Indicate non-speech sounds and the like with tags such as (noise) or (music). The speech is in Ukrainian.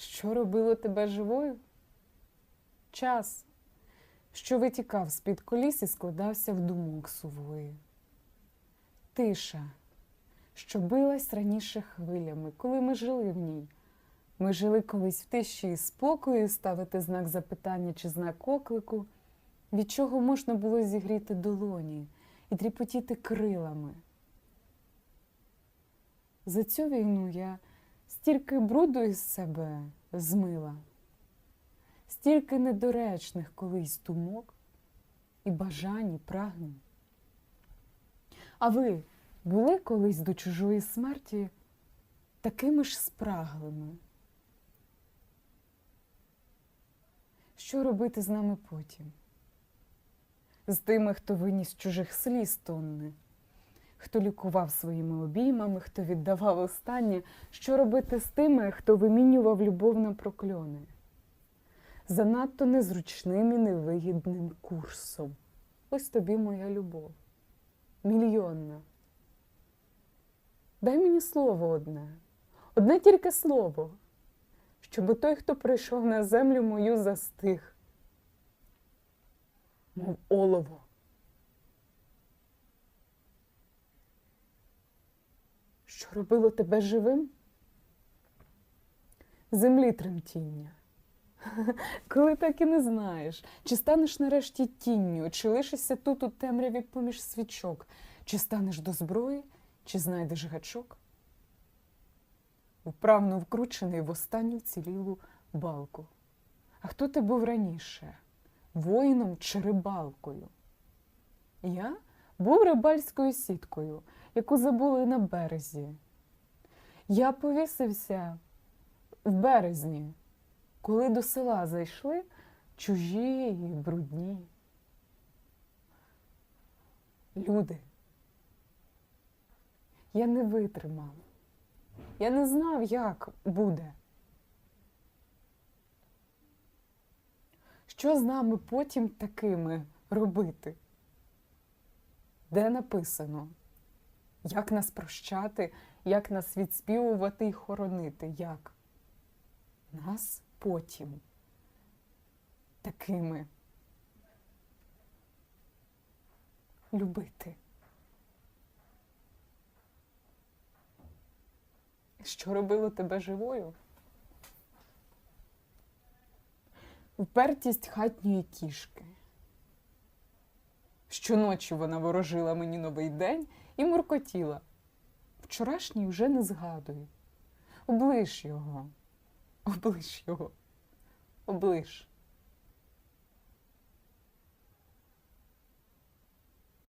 Що робило тебе живою? Час, що витікав з-під коліс і складався в думок сувої. Тиша, що билась раніше хвилями, коли ми жили в ній. Ми жили колись в тиші і спокою, ставити знак запитання чи знак оклику, від чого можна було зігріти долоні і тріпотіти крилами. За цю війну я стільки бруду із себе змила, стільки недоречних колись думок і бажань, і прагнень. А ви були колись до чужої смерті такими ж спраглими? Що робити з нами потім? З тими, хто виніс чужих сліз тонни, хто лікував своїми обіймами, хто віддавав останнє, що робити з тими, хто вимінював любов на прокльони? Занадто незручним і невигідним курсом. Ось тобі моя любов. Мільйонна. Дай мені слово одне, одне тільки слово, щоби той, хто прийшов на землю мою, застиг, мов олово. Що робило тебе живим? Землі тремтіння. (laughs) Коли так і не знаєш, чи станеш нарешті тінню, чи лишишся тут у темряві поміж свічок, чи станеш до зброї, чи знайдеш гачок? Вправно вкручений в останню вцілілу балку. А хто ти був раніше? Воїном чи рибалкою? Я був рибальською сіткою, яку забули на березі. Я повісився в березні, коли до села зайшли чужі і брудні. Люди. Я не витримав. Я не знав, як буде. Що з нами потім такими робити? Де написано? Як нас прощати, як нас відспівувати і хоронити? Як? Нас потім такими любити. Що робило тебе живою? Впертість хатньої кішки. Щоночі вона ворожила мені новий день і муркотіла. Вчорашній вже не згадую. Облиш його, облиш його, облиш.